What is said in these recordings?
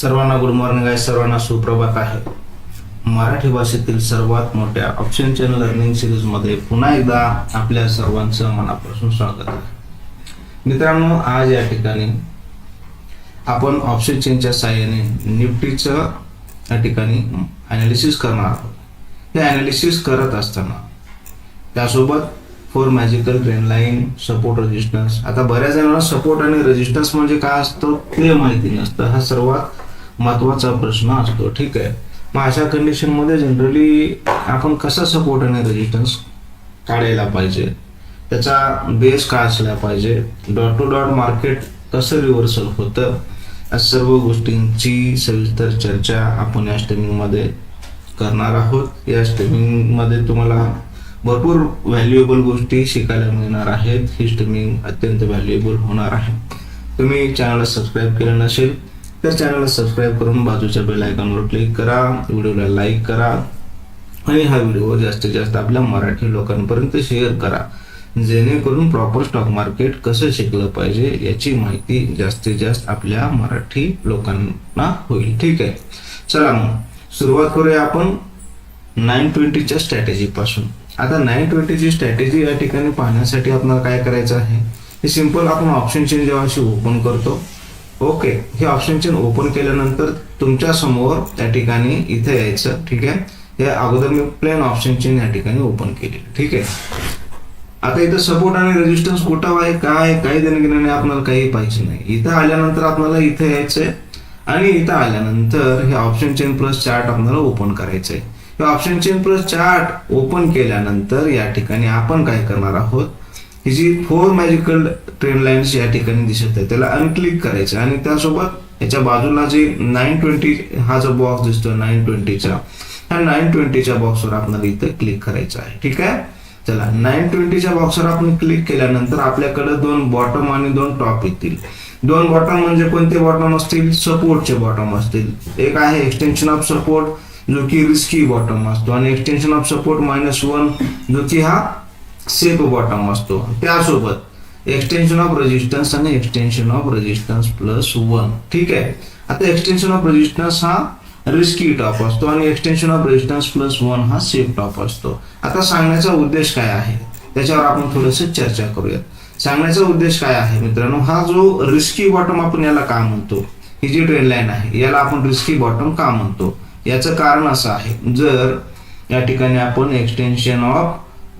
सर्वांना good morning आहे सर्वांना सुप्रभात आहे. मराठी भाषेतील सर्वात मोठ्या ऑप्शनच्या लर्निंग सिरीजमध्ये पुन्हा एकदा आपल्या सर्वांचं मनापासून स्वागत आहे. मित्रांनो आज या ठिकाणी आपण ऑप्शन चेनच्या साह्याने निफ्टीचं या ठिकाणी ॲनालिसिस करणार आहोत. हे ॲनालिसिस करत असताना त्यासोबत four magical trend line support resistance आता बऱ्याच जणांना सपोर्ट आणि रेजिस्टन्स म्हणजे काय असतं? ते माहिती नसतं. हा सर्वात महत्त्वाचा प्रश्न असतो. ठीक आहे. मग अशा कंडिशनमध्ये जनरली आपण कसा सपोर्ट आणि रेजिस्टन्स काढायला पाहिजे? त्याचा बेस काय असला पाहिजे? डॉट टू डॉट मार्केट कसं रिव्हर्सल होतं? या सर्व गोष्टींची सविस्तर चर्चा आपण या स्ट्रीमिंगमध्ये करणार आहोत. या स्ट्रीमिंगमध्ये तुम्हाला भरपूर व्हॅल्युएबल गोष्टी शिकायला मिळणार आहेत. ही स्ट्रीमिंग अत्यंत व्हॅल्युएबल होणार आहे. तुम्ही चॅनलला सबस्क्राईब केलं नसेल तर चॅनलला सबस्क्राईब करून बाजूच्या बेल आयकॉनवर क्लिक करा. व्हिडिओला लाईक करा. आणि हा व्हिडिओ जास्तीत जास्त आपल्या मराठी लोकांपर्यंत शेअर करा. जेणेकरून प्रॉपर स्टॉक मार्केट कसं शिकलं पाहिजे याची माहिती जास्तीत जास्त आपल्या मराठी लोकांना होईल. ठीक आहे? चला मग सुरुवात करूया आपण नाईन ट्वेंटीच्या स्ट्रॅटेजीपासून आता नाईन ट्वेंटीची स्ट्रॅटेजी या ठिकाणी पाहण्यासाठी आपल्याला काय करायचं आहे? हे सिंपल आपण ऑप्शन चेंज जेव्हा अशी ओपन करतो ओके हे ऑप्शन चेन ओपन केल्यानंतर तुमच्यासमोर त्या ठिकाणी इथे यायचं ठीक आहे? हे अगोदर मी प्लेन ऑप्शन चेन या ठिकाणी ओपन केली ठीक आहे? आता इथं सपोर्ट आणि रेजिस्टन्स कुठं आहे काय काही देणं घेणं नाही आपल्याला काही पाहिजे नाही. इथं आल्यानंतर आपल्याला इथे यायचंय आणि इथं आल्यानंतर हे ऑप्शन चेन प्लस चार्ट आपल्याला ओपन करायचंय हे option chain plus chart open केल्यानंतर या ठिकाणी आपण काय करणार आहोत? ही जी फोर मॅजिकल ट्रेन लाईन्स या ठिकाणी दिसत आहे त्याला अनक्लिक करायचं. आणि त्यासोबत याच्या बाजूला जे नाईन ट्वेंटी हा जो बॉक्स दिसतो नाईन ट्वेंटीचा ह्या नाईन ट्वेंटीच्या बॉक्सवर आपल्याला इथं क्लिक करायचं आहे. ठीक आहे? चला नाईन ट्वेंटीच्या बॉक्सवर आपण क्लिक केल्यानंतर आपल्याकडे दोन बॉटम आणि दोन टॉप येतील. दोन बॉटम म्हणजे कोणते बॉटम असतील? सपोर्टचे बॉटम असतील. एक आहे एक्सटेन्शन ऑफ सपोर्ट जो की रिस्की बॉटम असतो. आणि extension of support minus one जो की हा सेफ बॉटम असतो. त्यासोबत एक्सटेन्शन ऑफ रेजिस्टन्स आणि extension of resistance plus one ठीक आहे? आता एक्सटेन्शन ऑफ रेजिस्टन्स हा रिस्की टॉप असतो आणि extension of resistance plus one हा सेफ टॉप असतो. आता सांगण्याचा उद्देश काय आहे? त्याच्यावर आपण थोडस चर्चा करूयात. सांगण्याचा उद्देश काय आहे मित्रांनो? हा जो रिस्की बॉटम आपण याला का म्हणतो? ही जी ट्रेन लाईन आहे याला आपण रिस्की बॉटम का म्हणतो? याचं कारण असं आहे. जर या ठिकाणी आपण एक्सटेन्शन ऑफ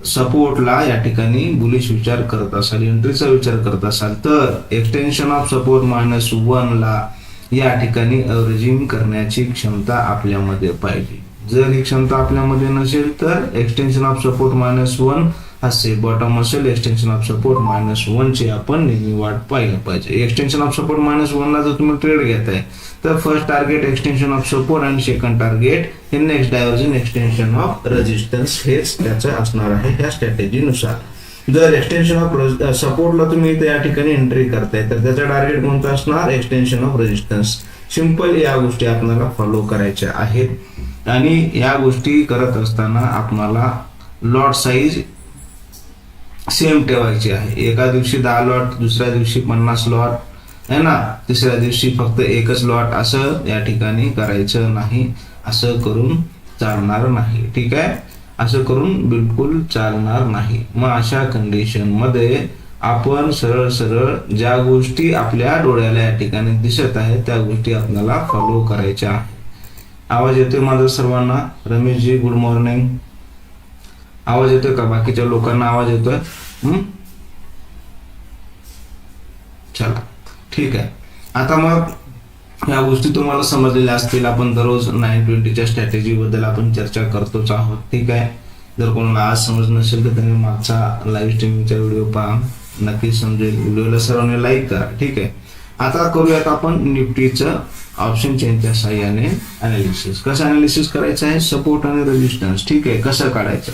सपोर्टला या ठिकाणी बुलिश विचार करत असाल एंट्रीचा विचार करत असाल तर एक्सटेन्शन ऑफ सपोर्ट मायनस ला या ठिकाणी अवरेजिंग करण्याची क्षमता आपल्यामध्ये पाहिजे जर ही क्षमता आपल्यामध्ये नसेल तर extension of support minus one असे बॉटम असेल एक्सटेन्शन ऑफ सपोर्ट मायनस वनची आपण नेहमी वाट पाहिलं पाहिजे. एक्सटेन्शन ऑफ सपोर्ट मायनस वनला जर तुम्ही ट्रेड घेताय तर first target extension of support आणि सेकंड टार्गेट हे next divergence extension of resistance हेच त्याचं असणार आहे ह्या स्ट्रॅटेजीनुसार जर एक्सटेन्शन ऑफ सपोर्टला तुम्ही या ठिकाणी एंट्री करताय तर त्याचा टार्गेट कोणता असणार? एक्सटेन्शन ऑफ रेजिस्टन्स सिंपल या गोष्टी आपल्याला फॉलो करायच्या आहेत. आणि या गोष्टी करत असताना आपणाला लॉट साईज सेम ठेवायची आहे. एका दिवशी दहा लॉट दुसऱ्या दिवशी पन्नास लॉट आहे ना? तिसऱ्या दिवशी फक्त एकच लॉट असं या ठिकाणी करायचं नाही असं करून चालणार नाही ठीक आहे? असं करून बिलकुल चालणार नाही. मग अशा कंडिशनमध्ये आपण सरळ सरळ ज्या गोष्टी आपल्या डोळ्याला या ठिकाणी दिसत आहे त्या गोष्टी आपल्याला फॉलो करायच्या आहे आवाज येतोय माझा सर्वांना? रमेशजी गुड मॉर्निंग आवाज येतोय का? बाकीच्या लोकांना आवाज येतोय? हम्म? चला. ठीक आहे. आता मग या गोष्टी तुम्हाला समजलेल्या असतील. आपण दररोज नाईन ट्वेंटीच्या स्ट्रॅटेजीबद्दल आपण चर्चा करतोच आहोत. ठीक आहे? जर कोणाला आज समज नसेल तर त्यांनी मागचा लाईव्ह स्ट्रीमिंगचा व्हिडिओ पहा. नक्कीच समजेल. व्हिडिओला सर्वांनी लाईक करा. ठीक आहे? आता करूयात आपण निफ्टीचं ऑप्शन चेनच्या साह्याने अनालिसिस कसं अनालिसिस करायचं आहे? सपोर्ट आणि रेजिस्टन्स ठीक आहे? कसं काढायचं?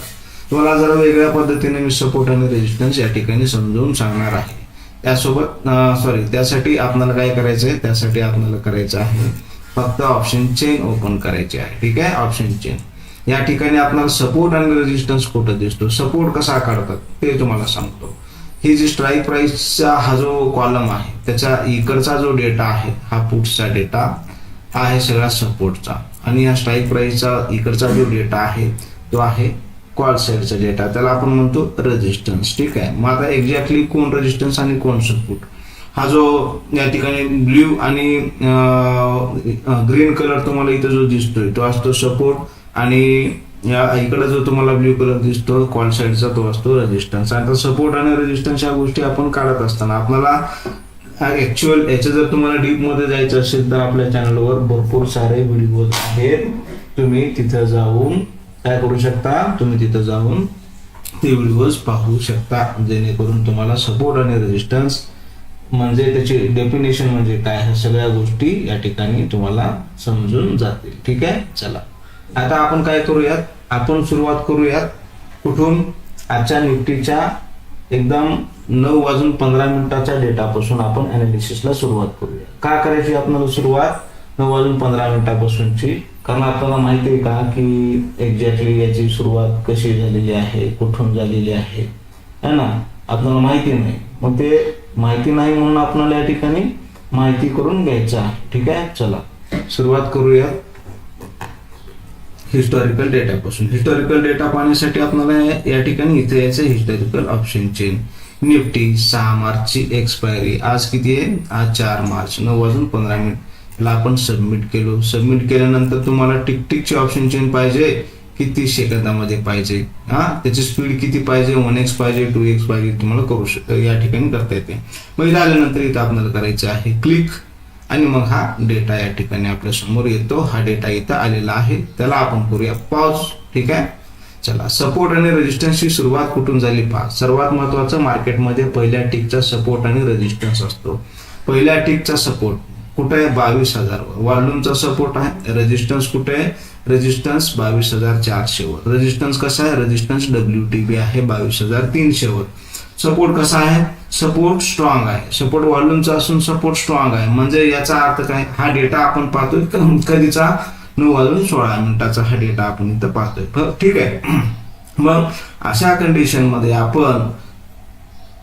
तुम्हाला जरा वेगळ्या पद्धतीने मी सपोर्ट आणि रेजिस्टन्स या ठिकाणी समजावून सांगणार आहे. त्यासोबत सॉरी त्यासाठी आपल्याला काय करायचं आहे त्यासाठी आपल्याला करायचं आहे फक्त ऑप्शन चेन ओपन करायची आहे. ठीक आहे? ऑप्शन चेन या ठिकाणी आपल्याला सपोर्ट आणि रेजिस्टन्स कुठं दिसतो? सपोर्ट कसा काढतात? ते तुम्हाला सांगतो. ही जी स्ट्राईक प्राईसचा हा जो कॉलम आहे त्याचा इकडचा जो डेटा आहे हा पुटचा डेटा आहे सगळा सपोर्टचा आणि या स्ट्राईक प्राईसचा इकडचा जो डेटा आहे तो आहे कॉल साईडचा डेटा त्याला आपण म्हणतो रेजिस्टन्स ठीक आहे? मग आता एक्झॅक्टली कोण रेजिस्टन्स आणि कोण सपोर्ट हा जो या ठिकाणी ब्ल्यू आणि ग्रीन कलर तुम्हाला इथं जो दिसतोय तो असतो सपोर्ट आणि या इकडे जो तुम्हाला ब्ल्यू कलर दिसतो कॉल साईडचा तो असतो रेजिस्टन्स आता सपोर्ट आणि रेजिस्टन्स या गोष्टी आपण काढत असताना आपल्याला ऍक्च्युअल याचं जर तुम्हाला डीपमध्ये जायचं असेल तर आपल्या चॅनलवर भरपूर सारे व्हिडिओ आहेत. तुम्ही तिथं जाऊन काय करू शकता? तुम्ही तिथं जाऊन ते व्हिडिओज पाहू शकता. जेणेकरून तुम्हाला सपोर्ट आणि रेजिस्टन्स म्हणजे त्याची डेफिनेशन म्हणजे काय? ह्या सगळ्या गोष्टी या ठिकाणी तुम्हाला समजून जातील. ठीक आहे? चला. आता आपण काय करूयात? आपण सुरुवात करूयात. कुठून? आजच्या निफ्टीच्या एकदम नऊ वाजून पंधरा मिनिटाच्या डेटापासून आपण अनालिसिसला सुरुवात करूया का करायची आपल्याला सुरुवात? नऊ वाजून पंधरा मिनिटापासूनची. कारण आपल्याला माहिती आहे का की एक्झॅक्टली याची सुरुवात कशी झालेली आहे कुठून झालेली आहे है ना? आपल्याला माहिती नाही. मग ते माहिती नाही म्हणून आपल्याला या ठिकाणी माहिती करून घ्यायचं आहे. ठीक आहे? चला. सुरुवात करूया हिस्टॉरिकल डेटापासून हिस्टॉरिकल डेटा पाहण्यासाठी आपल्याला या- या ठिकाणी इथे यायचं हिस्टॉरिकल ऑप्शन चेन निफ्टी सहा मार्चची एक्सपायरी आज किती आहे? आज चार मार्च. नऊ वाजून पंधरा मिनिट. ला आपण सबमिट केलो. सबमिट केल्यानंतर तुम्हाला टिकटिकची ऑप्शन चेन पाहिजे किती सेकंदामध्ये पाहिजे. हा? त्याची स्पीड किती पाहिजे? वन एक्स पाहिजे टू एक्स पाहिजे तुम्हाला करू शक या ठिकाणी करता येते. मग इथं आल्यानंतर इथं आपल्याला करायचं आहे क्लिक आणि मग हा डेटा या ठिकाणी आपल्यासमोर येतो. हा डेटा इथं आलेला आहे. त्याला आपण करूया पॉज ठीक आहे? चला सपोर्ट आणि रेजिस्टन्सची सुरुवात कुठून झाली पहा. सर्वात महत्वाचं मार्केटमध्ये पहिल्या टिकचा सपोर्ट आणि रेजिस्टन्स असतो. पहिल्या टिकचा सपोर्ट कुठे? आहे बावीस हजार. वॉल्यूमचा सपोर्ट आहे. रेजिस्टन्स कुठे? आहे रेजिस्टन्स बावीस हजार चारशेवर. रेजिस्टन्स कसा आहे? रेजिस्टन्स डब्ल्यू टी बी आहे बावीस हजार तीनशेवर. सपोर्ट कसा आहे? सपोर्ट स्ट्रॉंग आहे. सपोर्ट व्हॉल्यूमचा असून सपोर्ट स्ट्रॉंग आहे. म्हणजे याचा अर्थ काय? हा डेटा आपण पाहतोय. कधीचा? नऊ वाजून सोळा मिनिटाचा हा डेटा आपण इथं पाहतोय. ठीक आहे. मग अशा कंडिशनमध्ये आपण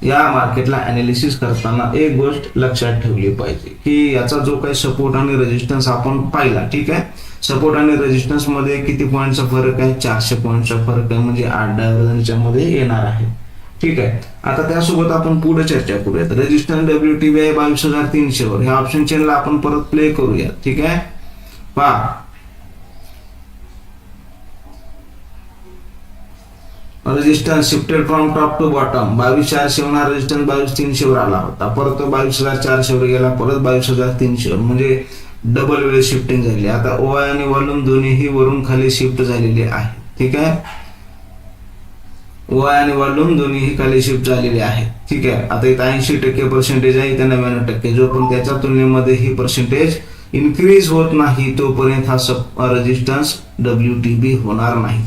या मार्केटला अनालिसिस करताना एक गोष्ट लक्षात ठेवली पाहिजे की याचा जो काही सपोर्ट आणि रेजिस्टन्स आपण पाहिला ठीक आहे? सपोर्ट आणि रेजिस्टन्समध्ये किती पॉईंटचा फरक आहे? चारशे पॉईंटचा फरक आहे म्हणजे आठ डायव्हर्जनच्या मध्ये येणार आहे. ठीक आहे? आता त्यासोबत आपण पुढे चर्चा करूयात. रेजिस्टन्स डब्ल्यू टी बी आहे बावीस हजार तीनशे वर ह्या ऑप्शन चेनला आपण परत प्ले करूया ठीक आहे? पहा. Resistance shifted from top to bottom बावीस चारशे होणार रेजिस्टन्स बावीस तीनशेवर आला होता. परत तो बावीस हजार चारशेवर गेला परत बावीस हजार तीनशेवर म्हणजे डबल वेळ शिफ्टिंग झाली. आता ओ आणि वॉल्यूम दोन्हीही वरून खाली शिफ्ट झालेले आहे. ठीक आहे? ओ आणि वॉल्यूम दोन्हीही खाली शिफ्ट झालेले आहे. ठीक आहे? आता इथं ऐंशी टक्के पर्सेंटेज आहे इथं नव्याण्णव टक्के. जो पण त्याच्या तुलनेमध्ये ही पर्सेंटेज इन्क्रीज होत नाही तोपर्यंत हा sub resistance W T B होणार नाही.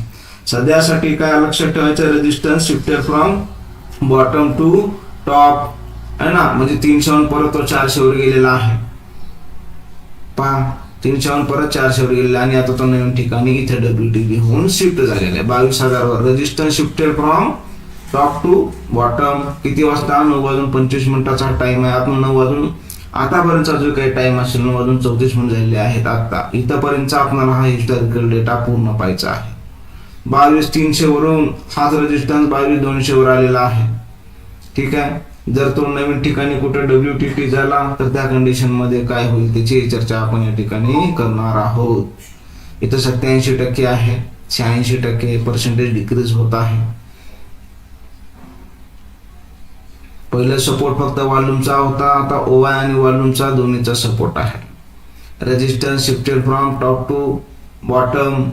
सध्यासाठी काय लक्षात ठेवायचं? Resistance shifted from bottom to top आहे ना? म्हणजे तीनशेहून परत तो चारशेवर गेलेला आहे. पहा तीनशेहून परत चारशेवर गेलेला आणि आता तो नवीन ठिकाणी इथे डब्ल्यू टी बी होऊन शिफ्ट झालेला आहे. बावीस हजारवर. Resistance shifted from top to bottom किती वाजता? नऊ वाजून पंचवीस मिनिटाचा टाइम आहे. आपण नऊ वाजून आतापर्यंतचा जो काही टाइम असेल नऊ वाजून चौतीस मिनिट झालेले आहेत आता. इथंपर्यंतचा आपल्याला हा हिस्टॉरिकल डेटा पूर्ण पाहायचा आहे. बावीस तीनशे वरून हाच रेजिस्टन्स बावीस दोनशे वर आलेला आहे. ठीक आहे? जर तो नवीन ठिकाणी कुठे डब्ल्यू टी टी झाला तर त्या कंडिशनमध्ये काय होईल त्याची चर्चा आपण या ठिकाणी करणार आहोत. इथं सत्याऐंशी टक्के आहे. शहाऐंशी टक्के पर्सेंटेज डिक्रीज होत आहे. पहिलं सपोर्ट फक्त वॉल्यूमचा होता. आता ओवाय आणि वॉल्यूमचा दोन्हीचा सपोर्ट आहे. Resistance shifted from top to bottom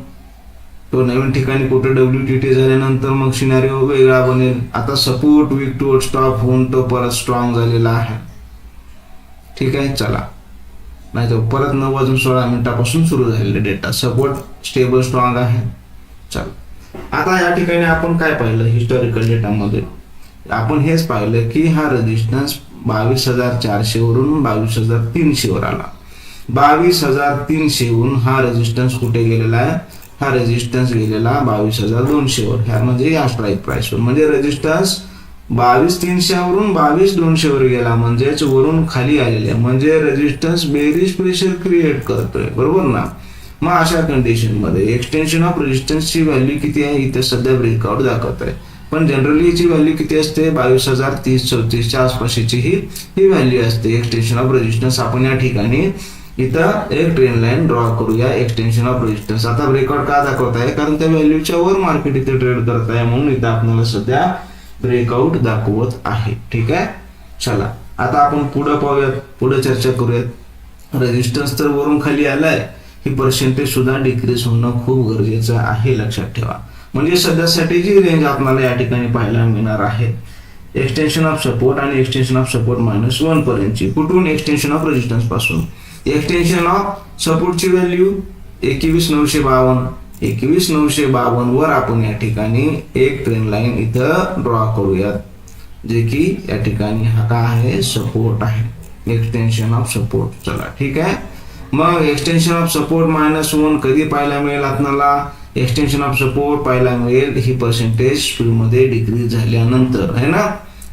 तो नवीन ठिकाणी कुठे डब्ल्यू टी टी झाल्यानंतर मग सिनारिओ वेगळा बनेल. आता सपोर्ट वीक टू स्टॉप होऊन तो परत स्ट्रॉंग झालेला आहे. ठीक आहे? चला. नाही तर परत नऊ वाजून सोळा मिनिटापासून सुरू झालेले डेटा सपोर्ट स्टेबल स्ट्रॉंग आहे. चल. आता या ठिकाणी आपण काय पाहिलं? हिस्टॉरिकल डेटामध्ये आपण हेच पाहिलं की हा रेजिस्टन्स बावीस हजार चारशे वरून बावीस हजार तीनशे वर आला. बावीस हजार तीनशे वरून हा रेजिस्टन्स कुठे गेलेला आहे? हा रेजिस्टन्स गेलेला बावीस हजार दोनशेवर ह्या म्हणजे या स्ट्राईक प्राईसवर म्हणजे रेजिस्टन्स बावीस तीनशेवरून बावीस दोनशेवर गेला. म्हणजेच वरून खाली आलेले म्हणजे रेजिस्टन्स बेरीज प्रेशर क्रिएट करतोय. बरोबर ना? मग अशा कंडिशनमध्ये एक्सटेन्शन ऑफ रेजिस्टन्सची व्हॅल्यू किती आहे? इथे सध्या ब्रेकआउट दाखवत आहे. पण जनरली याची व्हॅल्यू किती असते? बावीस हजार तीस चौतीसच्या आसपासची ही ही व्हॅल्यू असते. एक्सटेन्शन ऑफ रेजिस्टन्स आपण या ठिकाणी इथं एक ट्रेन लाईन ड्रॉ करूया एक्सटेन्शन ऑफ रेजिस्टन्स आता ब्रेकआउट का दाखवत आहे कारण त्या व्हॅल्यूच्या वर मार्केट इथे ट्रेड करत आहे म्हणून इथं आपल्याला सध्या ब्रेकआउट दाखवत आहे. ठीक आहे? चला आता आपण पुढे पाहूयात पुढे चर्चा करूयात. रेजिस्टन्स तर वरून खाली आलाय. ही पर्सेंटेज सुद्धा डिक्रीज होणं खूप गरजेचं आहे लक्षात ठेवा. म्हणजे सध्यासाठी जी रेंज आपल्याला या ठिकाणी पाहायला मिळणार आहे. एक्सटेन्शन ऑफ सपोर्ट आणि extension of support minus one पर्यंतची. कुठून? एक्सटेन्शन ऑफ रेजिस्टन्सपासून. एक्सटेन्शन ऑफ सपोर्टची व्हॅल्यू एकवीस नऊशे बावन्न. एकवीस नऊशे बावन्न वर आपण या ठिकाणी एक ट्रेन लाईन इथं ड्रॉ करूयात. जे की या ठिकाणी हा काय आहे? सपोर्ट आहे. एक्सटेन्शन ऑफ सपोर्ट चला ठीक आहे? मग extension of support minus one कधी पाहायला मिळेल आपणाला? एक्सटेन्शन ऑफ सपोर्ट पाहायला मिळेल. ही पर्सेंटेज स्पीडमध्ये डिक्रीज झाल्यानंतर आहे ना?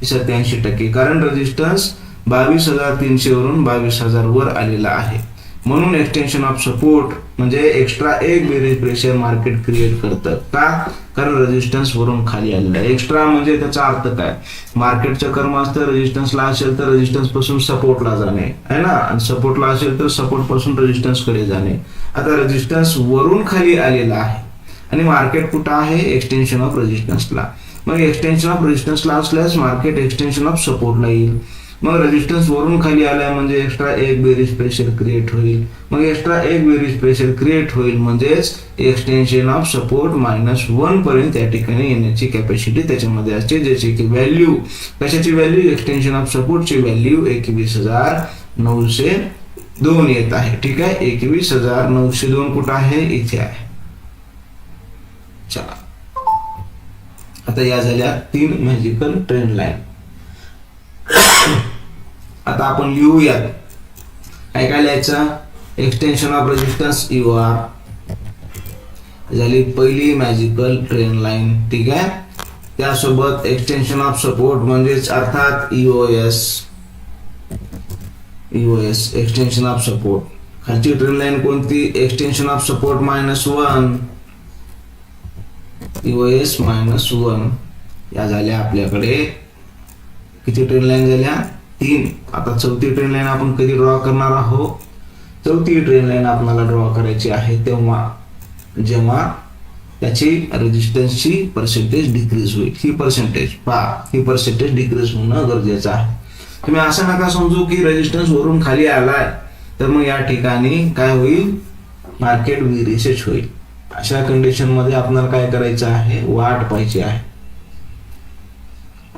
सत्याऐंशी टक्के. कारण रेजिस्टन्स बावीस हजार तीनशे वरून बावीस हजार वर आलेला आहे. म्हणून एक्सटेन्शन ऑफ सपोर्ट म्हणजे एक्स्ट्रा एक बेरीज प्रेशर मार्केट क्रिएट करतं. का? कारण रेजिस्टन्स वरून खाली आलेला आहे. एक्स्ट्रा म्हणजे त्याचा अर्थ काय? मार्केटचं कर्म असतं रेजिस्टन्सला असेल तर रेजिस्टन्सपासून सपोर्टला जाणे. आहे ना? आणि सपोर्टला असेल तर सपोर्टपासून रेजिस्टन्सकडे जाणे. आता रेजिस्टन्स वरून खाली आलेला आहे. आणि मार्केट कुठं आहे? एक्सटेन्शन ऑफ रेजिस्टन्सला मग एक्सटेन्शन ऑफ रेजिस्टन्सला असल्यास मार्केट एक्सटेन्शन ऑफ सपोर्टला येईल. मग रेजिस्टन्स वरून खाली आलाय म्हणजे एक्स्ट्रा एक बेरीज प्रेशर क्रिएट होईल. मग एक्स्ट्रा एक बेरीज प्रेशर क्रिएट होईल म्हणजेच extension of support minus one पर्यंत या ठिकाणी येण्याची कॅपॅसिटी त्याच्यामध्ये असते ज्याची की व्हॅल्यू कशाची व्हॅल्यू एक्सटेन्शन ऑफ सपोर्टची व्हॅल्यू एकवीस हजार नऊशे दोन येत आहे. ठीक आहे? एकवीस हजार नऊशे दोन कुठं आहे? इथे आहे. चला. आता या झाल्या तीन मॅजिकल ट्रेन लाईन आता आपण लिहूयात. काय काय लिहायचं extension of resistance U R झाली पहिली मॅजिकल ट्रेन लाईन ठीक आहे? त्यासोबत एक्सटेन्शन ऑफ सपोर्ट म्हणजेच अर्थात E O S S extension of support खालची ट्रेन लाईन कोणती? Extension of support minus one S minus one या झाल्या आपल्याकडे. किती ट्रेन लाईन झाल्या तीन. आता चौथी ट्रेन लाईन आपण कधी ड्रॉ करणार आहोत? चौथी ट्रेन लाईन आपल्याला ड्रॉ करायची आहे तेव्हा जेव्हा त्याची रेजिस्टन्सची पर्सेंटेज डिक्रीज होईल. ही पर्सेंटेज पहा. ही पर्सेंटेज डिक्रीज होणं गरजेचं आहे. तुम्ही असं नका समजू की रेजिस्टन्स वरून खाली आलाय. तर मग या ठिकाणी काय होईल? मार्केट रिसेच होईल. अशा कंडिशनमध्ये आपल्याला काय करायचं आहे? वाट पाहिजे आहे.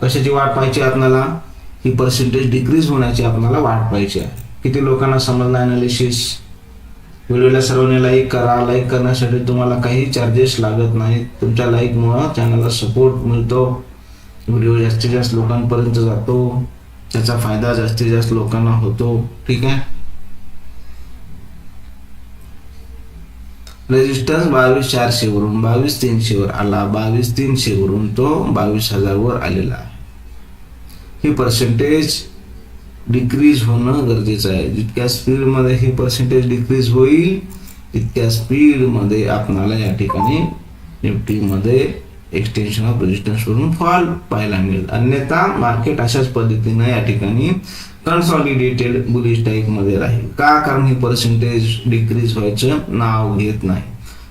कशाची वाट पाहिजे आपल्याला? ही पर्सेंटेज डिक्रीज होण्याची आपल्याला वाट पाहिजे आहे. किती लोकांना समजलं अनालिसिस व्हिडिओला सर्वांनी लाईक करा. लाईक करण्यासाठी तुम्हाला काही चार्जेस लागत नाहीत. तुमच्या लाईकमुळं चॅनलला सपोर्ट मिळतो. व्हिडिओ जास्तीत जास्त लोकांपर्यंत जातो. त्याचा फायदा जास्तीत जास्त लोकांना होतो. ठीक आहे? रेजिस्टन्स बावीस चारशेवरून बावीस तीनशेवर आला. बावीस तीनशेवरून तो बावीस हजारवर आलेला आहे. हे पर्सेंटेज डिक्रीज होणं गरजेचं आहे. जितक्या स्पीडमध्ये हे पर्सेंटेज डिक्रीज होईल तितक्या स्पीडमध्ये आपणाला या ठिकाणी निफ्टीमध्ये एक्सटेन्शन ऑफ रेजिस्टन्सवरून फॉल पाहायला मिळेल. अन्यथा मार्केट अशाच पद्धतीनं या ठिकाणी कन्सॉलिडेटेड बुलिश टाईपमध्ये राहील. का? कारण हे पर्सेंटेज डिक्रीज व्हायचं नाव घेत नाही.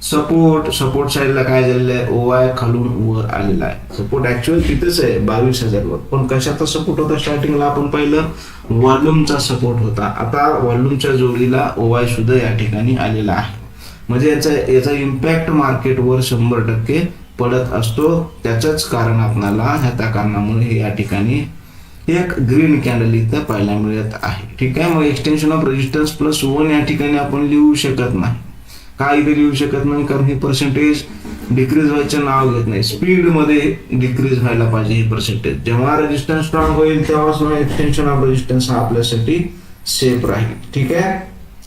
सपोर्ट सपोर्ट साईडला काय झालेलं आहे? ओवाय खालून वर आलेला आहे. सपोर्ट ऍक्च्युअल तिथेच आहे बावीस हजार वर. पण कशाचा सपोर्ट होता? स्टार्टिंगला आपण पाहिलं वॉल्यूमचा सपोर्ट होता. आता वॉल्यूमच्या जोडीला ओवाय सुद्धा या ठिकाणी आलेला आहे. म्हणजे याचा याचा इम्पॅक्ट मार्केटवर शंभर टक्के पडत असतो. त्याचंच कारण आपणाला ह्या त्या कारणामुळे हे या ठिकाणी एक ग्रीन कॅन्डल इथं पाहायला मिळत आहे. ठीक आहे? मग extension of resistance plus one या ठिकाणी आपण लिहू शकत नाही. काही तरी येऊ शकत नाही कारण हे पर्सेंटेज डिक्रीज व्हायचं नाव घेत नाही. स्पीडमध्ये डिक्रीज व्हायला पाहिजे हे पर्सेंटेज जेव्हा रेजिस्टन्स स्ट्रॉंग होईल तेव्हा एक्सटेन्शन ऑफ रेजिस्टन्स हा आपल्यासाठी सेफ राहील. ठीक आहे?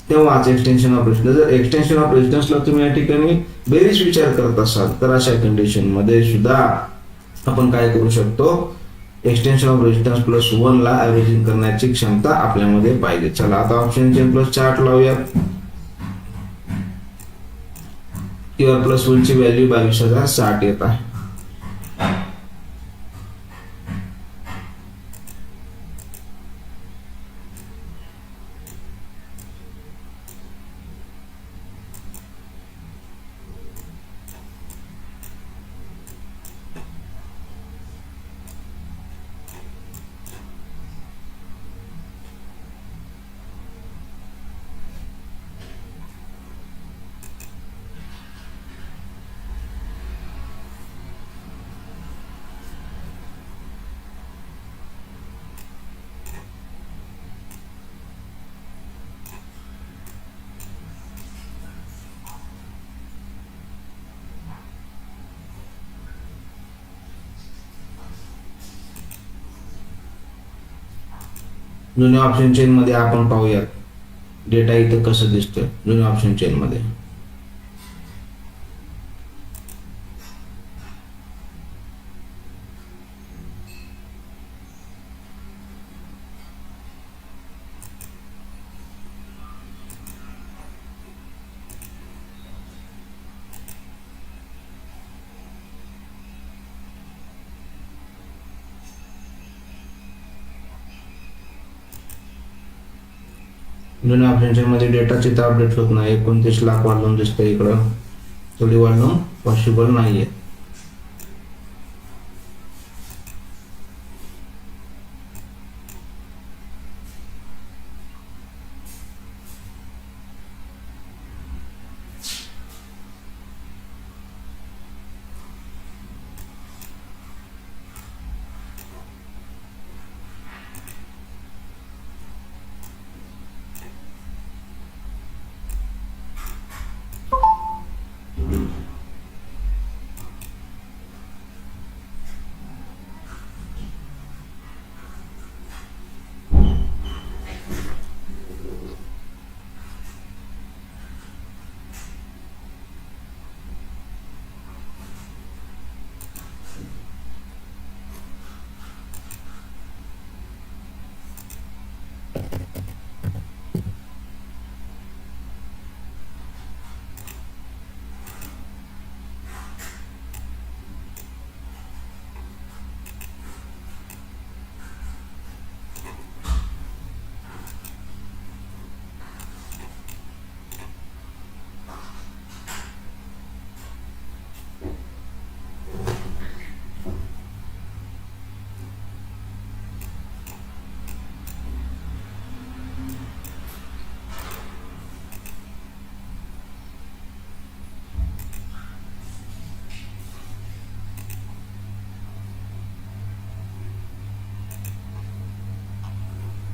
तेव्हाच एक्सटेन्शन ऑफ रेजिस्टन्स जर एक्सटेन्शन ऑफ रेजिस्टन्सला तुम्ही या ठिकाणी बेरीज विचार करत असाल तर अशा कंडिशनमध्ये सुद्धा आपण काय करू शकतो? Extension of resistance plus one ला ऍव्हरेजिंग करण्याची क्षमता आपल्यामध्ये पाहिजे. चला आता option chain plus chart T R plus वनची व्हॅल्यू बावीस हजार साठ येत आहे. जुन्या ऑप्शन चेन मध्ये आपण पाहूयात. डेटा इथं कसं दिसतोय? जुन्या ऑप्शन चेन जुन्या ऑप्शनच्यामध्ये डेटा चित्र तर अपडेट होत नाही. एकोणतीस लाख वाढवून दिसतंय इकडं. थोडी वाढवून पॉसिबल आहे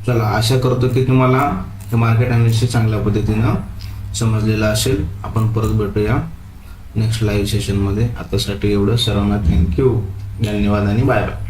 चला आशा करतो की तुम्हाला हे मार्केट अनालिसिस चांगल्या पद्धतीनं समजलेलं असेल. आपण परत भेटूया नेक्स्ट लाईव्ह सेशनमध्ये आतासाठी एवढं. सर्वांना थँक्यू धन्यवाद आणि बाय बाय